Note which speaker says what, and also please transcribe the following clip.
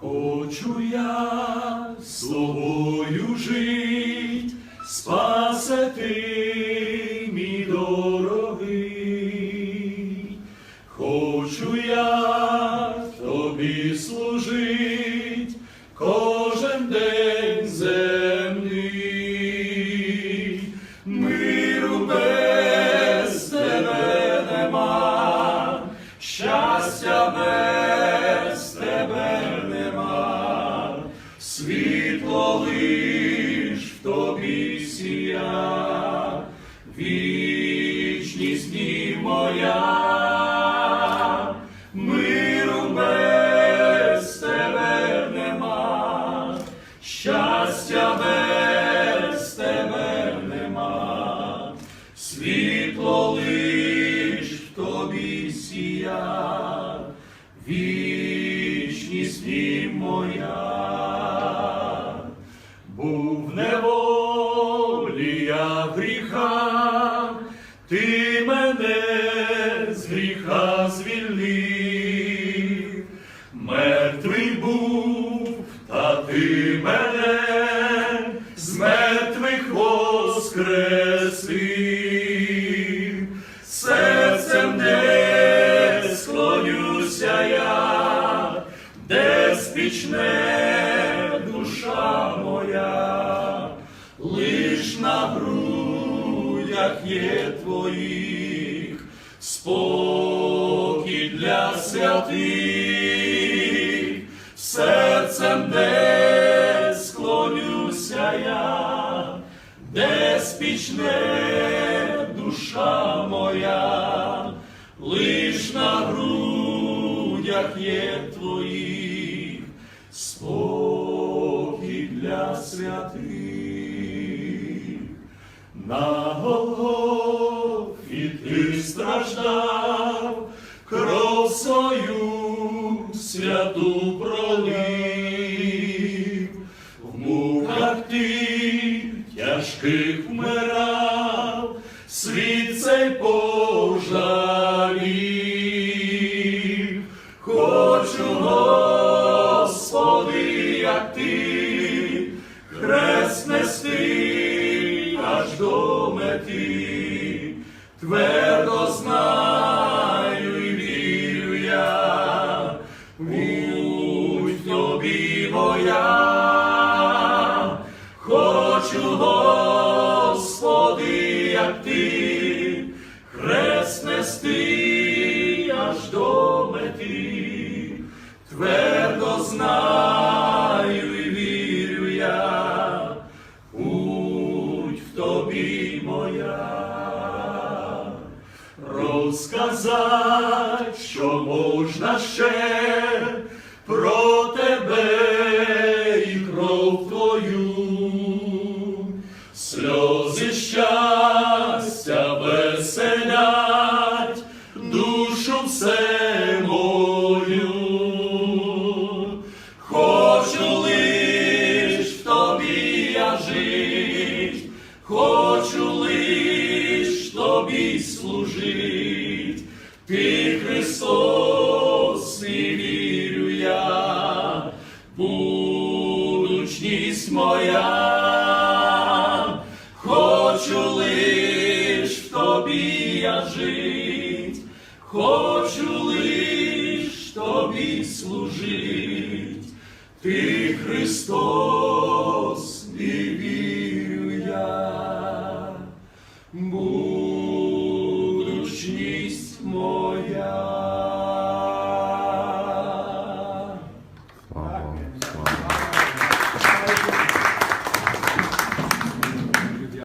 Speaker 1: Хочу я з тобою жить, спасе ти, мій дорогий. Хочу я тобі служить кожен день земний. Миру без тебе нема, щастя без світло лиш в тобі сія, вічність ні моя, миру без тебе нема, щастя без тебе нема, світло лиш в тобі сія, вічність ні моя. Був неволі я в гріха, ти мене з гріха звільнив, мертвий був, та ти мене з мертвих воскресив, серцем де склонюся я, де спічне моя, лиш на грудях є твоїх. Спокій для святих, серцем де склонюся я, де спічне душа моя, лиш на грудях є твоїх. Спокій для святих. На Голгофі ти страждав, кров свою святу пролив, в муках ти тяжких вмирав, нести аж до мети, твердо знаю і вірю я, будь тобі моя, хочу, Господи, як ти, хрест нести аж до мети, твердо знаю Розказать, що можна ще про тебе і кров твою, сльози щастя веселять душу все мою. Хочу лиш в тобі я жить, хочу лиш ти Христос, і вірю я, будучність моя, хочу лиш в тобі я жить, хочу лиш тобі служить, ти Христос, і вірю я. Будь моя.